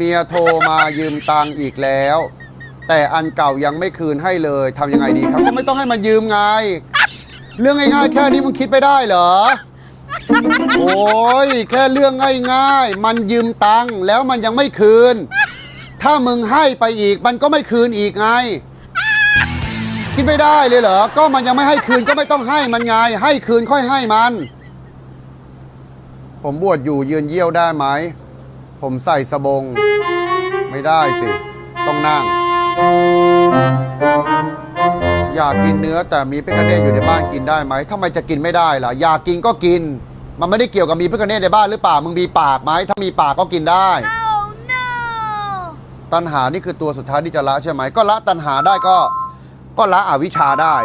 เมียโทรมายืมตังค์อีกแล้ว แต่อันเก่ายังไม่คืนให้เลยทำยังไงดีครับก็ไม่ต้องให้มันยืมไง เรื่องง่ายๆแค่นี้มึงคิดไม่ได้เหรอ โอ้ยแค่เรื่องง่ายๆ มันยืมตังค์แล้วมันยังไม่คืน ถ้ามึงให้ไปอีกมันก็ไม่คืนอีกไง คิดไม่ได้เลยเหรอ ก็มันยังไม่ให้คืนก็ไม่ต้องให้มันไง ให้คืนค่อยให้มัน ผมบวชอยู่ยืนเยี่ยวได้ไหม ผมใส่สบง ไม่ได้สิ ต้องนั่ง อยากกินเนื้อแต่มีพิกเนตอยู่ในบ้านกินได้ไหมทำไมจะกินไม่ได้ล่ะ อยากกินก็กิน มันไม่ได้เกี่ยวกับมีพิกเนตในบ้านหรือเปล่า มึงมีปากไหม ถ้ามีปากก็กินได้ Oh no! ตัณหานี่คือตัวสุดท้ายที่จะละใช่ไหม ก็ละตัณหาได้ก็ ก็ละอวิชชาได้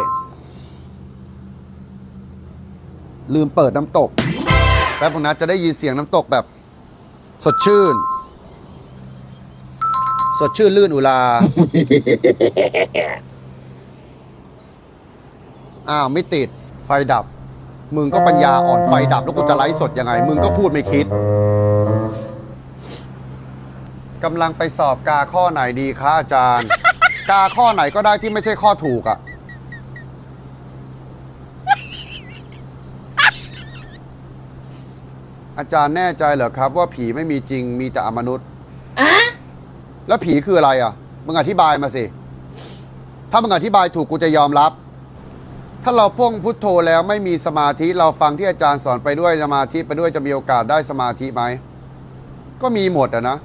ลืมเปิดน้ำตกแป๊บนึงนะจะได้ยินเสียงน้ำตกแบบ สดชื่น สดชื่นลื่นอุลา อ้าวไม่ติดไฟดับ มึงก็ปัญญาอ่อนไฟดับ แล้วกูจะไลฟ์สดยังไง มึงก็พูดไม่คิดกำลังไปสอบกาข้อไหนดีคะอาจารย์ กาข้อไหนก็ได้ที่ไม่ใช่ข้อถูกอะ่ะอาจารย์แน่ใจเหรอครับ ว่าผีไม่มีจริงมีแต่อมนุษย์อะ แล้วผีคืออะไรอะ มึงอธิบายมาสิ ถ้ามึงอธิบายถูกกูจะยอมรับ ถ้าเราพ่งพุทโธแล้วไม่มีสมาธิเราฟังที่อาจารย์สอนไปด้วยสมาธิไปด้วยจะมีโอกาสได้สมาธิไหม ก็มีหมดอะนะ